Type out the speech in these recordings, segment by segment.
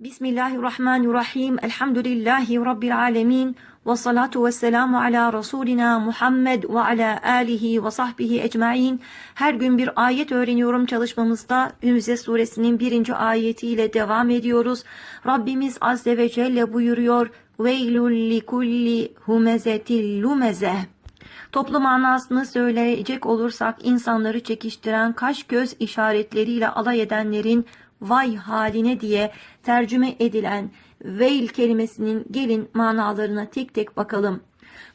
Bismillahirrahmanirrahim. Elhamdülillahi Rabbil alemin. Ve salatu ve selamu ala Resulina Muhammed ve ala alihi ve sahbihi ecmain. Her gün bir ayet öğreniyorum çalışmamızda Hümze suresinin birinci ayetiyle devam ediyoruz. Rabbimiz Azze ve Celle buyuruyor. Veylül likulli humezetil lumeze. Toplu manasını söyleyecek olursak insanları çekiştiren kaş göz işaretleriyle alay edenlerin vay haline diye tercüme edilen veil kelimesinin gelin manalarına tek tek bakalım.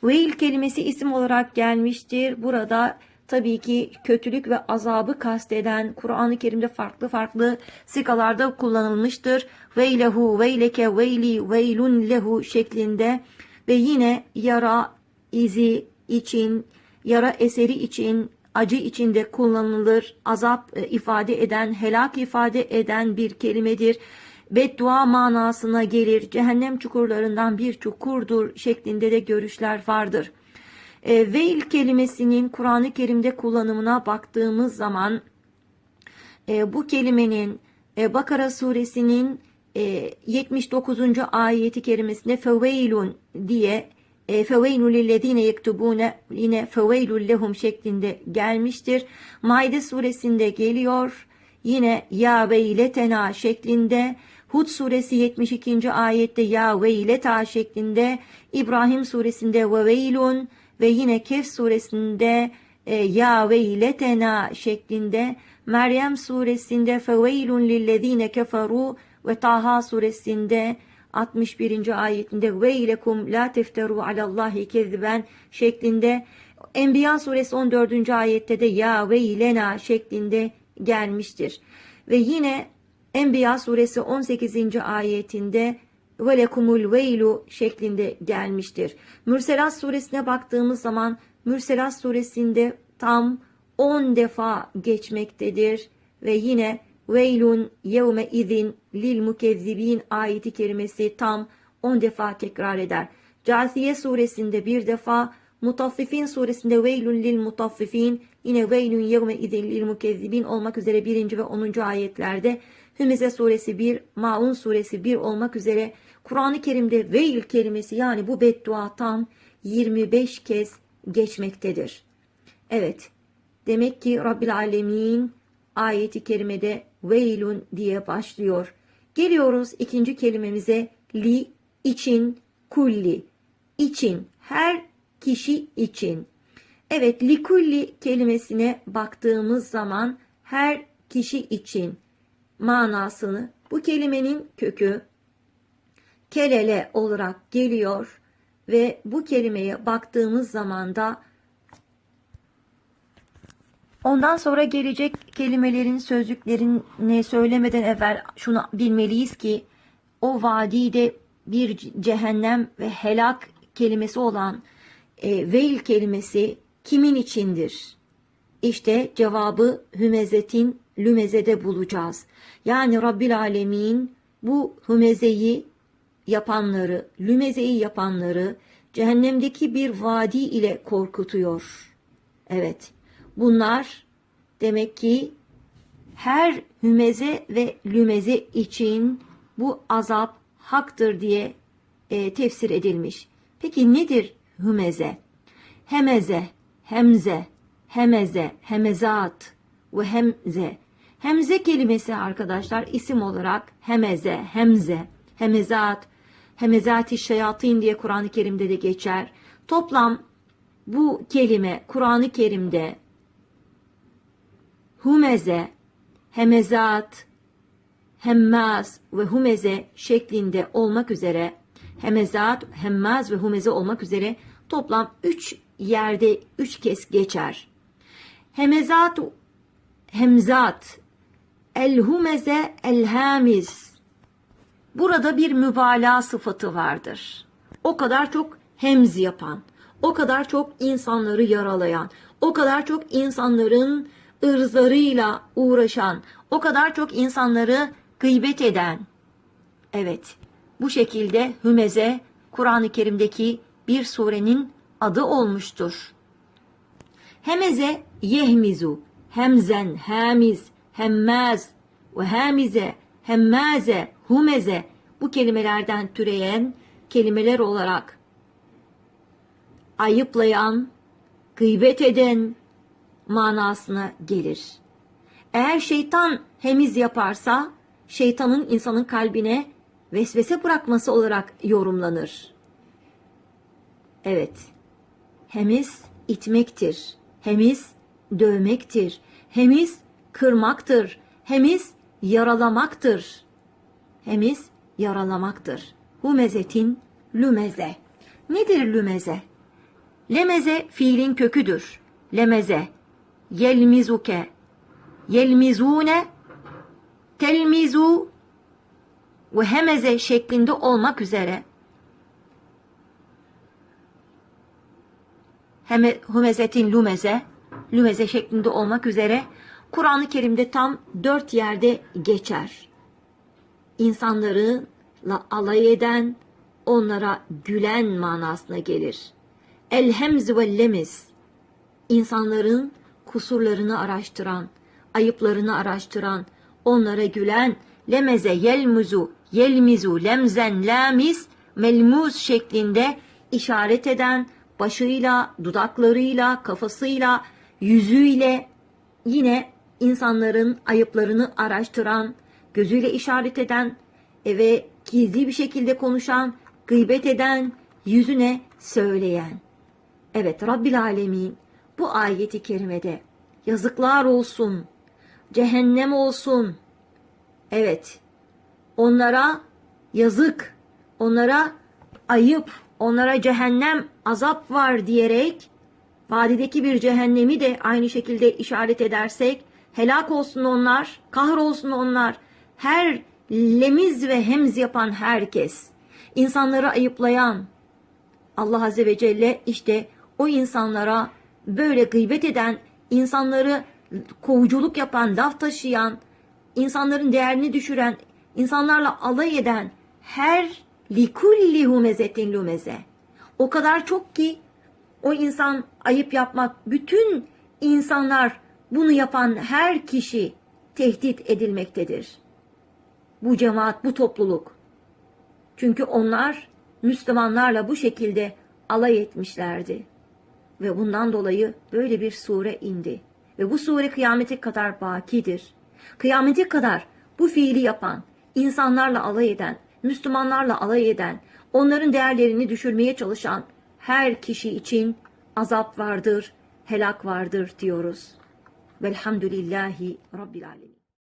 Veil kelimesi isim olarak gelmiştir. Burada tabii ki kötülük ve azabı kasteden Kur'an-ı Kerim'de farklı farklı sikalarda kullanılmıştır. Veylehu, veyleke, veyli, veylun lehu şeklinde ve yine yara, izi için, yara eseri için, acı içinde kullanılır, azap e, ifade eden, helak ifade eden bir kelimedir. Beddua manasına gelir, cehennem çukurlarından bir çukurdur şeklinde de görüşler vardır. E, veil kelimesinin Kur'an-ı Kerim'de kullanımına baktığımız zaman e, bu kelimenin e, Bakara suresinin e, 79. ayeti kerimesinde feveylun diye e, feveylun lillezine yektubune yine feveylun lehum şeklinde gelmiştir. Maide suresinde geliyor. Yine ya veyletena şeklinde Hud suresi 72. ayette ya veyleta şeklinde İbrahim suresinde ve veylun ve yine Kehf suresinde e, ya veyletena şeklinde Meryem suresinde feveylun lillezine keferu ve Taha suresinde 61. ayetinde veylekum la tefteru alallahi kezben şeklinde Enbiya suresi 14. ayette de ya veylena şeklinde gelmiştir. Ve yine Enbiya suresi 18. ayetinde ve lekumul veylu şeklinde gelmiştir. Mürselat suresine baktığımız zaman Mürselat suresinde tam 10 defa geçmektedir ve yine veylun yevme izin lil mukezzibin ayeti kerimesi tam 10 defa tekrar eder. Câsiye suresinde bir defa, Mutaffifin suresinde veylun lil mutaffifin, yine veylun yevme izin lil mukezzibin olmak üzere birinci ve 10. ayetlerde Hümeze suresi 1, Maun suresi 1 olmak üzere Kur'an-ı Kerim'de veil kelimesi yani bu beddua tam 25 kez geçmektedir. Evet, demek ki Rabbil Alemin ayeti kerimede veilun diye başlıyor. Geliyoruz ikinci kelimemize li için kulli için her kişi için. Evet li kulli kelimesine baktığımız zaman her kişi için manasını bu kelimenin kökü kelele olarak geliyor ve bu kelimeye baktığımız zaman da Ondan sonra gelecek kelimelerin sözcüklerini söylemeden evvel şunu bilmeliyiz ki o vadide bir cehennem ve helak kelimesi olan e, veil kelimesi kimin içindir? İşte cevabı hümezetin lümezede bulacağız. Yani Rabbil Alemin bu hümezeyi yapanları, lümezeyi yapanları cehennemdeki bir vadi ile korkutuyor. Evet. Bunlar demek ki her hümeze ve lümeze için bu azap haktır diye e, tefsir edilmiş. Peki nedir hümeze? Hemeze, hemze, hemeze, hemezat ve hemze. Hemze kelimesi arkadaşlar isim olarak hemeze, hemze, hemezat, hemezati şeyatin diye Kur'an-ı Kerim'de de geçer. Toplam bu kelime Kur'an-ı Kerim'de humeze, hemezat, hemmaz ve humeze şeklinde olmak üzere hemezat, hemmaz ve humeze olmak üzere toplam üç yerde üç kez geçer. Hemezat, hemzat, el humeze, el hamiz. Burada bir mübalağa sıfatı vardır. O kadar çok hemz yapan, o kadar çok insanları yaralayan, o kadar çok insanların ırzlarıyla uğraşan, o kadar çok insanları gıybet eden. Evet, bu şekilde hümeze Kur'an-ı Kerim'deki bir surenin adı olmuştur. Hemeze yehmizu, hemzen, hamiz, hemmaz ve hamize, hemmaze, humeze bu kelimelerden türeyen kelimeler olarak ayıplayan, gıybet eden manasına gelir. Eğer şeytan hemiz yaparsa şeytanın insanın kalbine vesvese bırakması olarak yorumlanır. Evet. Hemiz itmektir. Hemiz dövmektir. Hemiz kırmaktır. Hemiz yaralamaktır. Hemiz yaralamaktır. Humezetin lümeze. Nedir lümeze? Lemeze fiilin köküdür. Lemeze. Yelmizuke. Yelmizune. Telmizu. Ve hemeze şeklinde olmak üzere Heme, humezetin lumeze, lumeze şeklinde olmak üzere Kur'an-ı Kerim'de tam dört yerde geçer. İnsanlarla alay eden, onlara gülen manasına gelir. El-hemz ve lemiz, insanların kusurlarını araştıran, ayıplarını araştıran, onlara gülen, lemeze yelmuzu, yelmizu, lemzen, lamiz, melmuz şeklinde işaret eden, başıyla, dudaklarıyla, kafasıyla, yüzüyle yine insanların ayıplarını araştıran, gözüyle işaret eden ve gizli bir şekilde konuşan, gıybet eden, yüzüne söyleyen. Evet Rabbil Alemin bu ayeti kerimede yazıklar olsun, cehennem olsun. Evet onlara yazık, onlara ayıp, onlara cehennem azap var diyerek vadideki bir cehennemi de aynı şekilde işaret edersek helak olsun onlar, kahrolsun onlar. Her lemiz ve hemz yapan herkes, insanları ayıplayan Allah Azze ve Celle işte o insanlara böyle gıybet eden, insanları kovuculuk yapan, laf taşıyan, insanların değerini düşüren, insanlarla alay eden her likulli humezetin lumeze. O kadar çok ki o insan ayıp yapmak, bütün insanlar bunu yapan her kişi tehdit edilmektedir. Bu cemaat, bu topluluk. Çünkü onlar Müslümanlarla bu şekilde alay etmişlerdi. Ve bundan dolayı böyle bir sure indi. Ve bu sure kıyamete kadar bakidir. Kıyamete kadar bu fiili yapan, insanlarla alay eden, Müslümanlarla alay eden, onların değerlerini düşürmeye çalışan her kişi için azap vardır, helak vardır diyoruz. Velhamdülillahi Rabbil Alemin.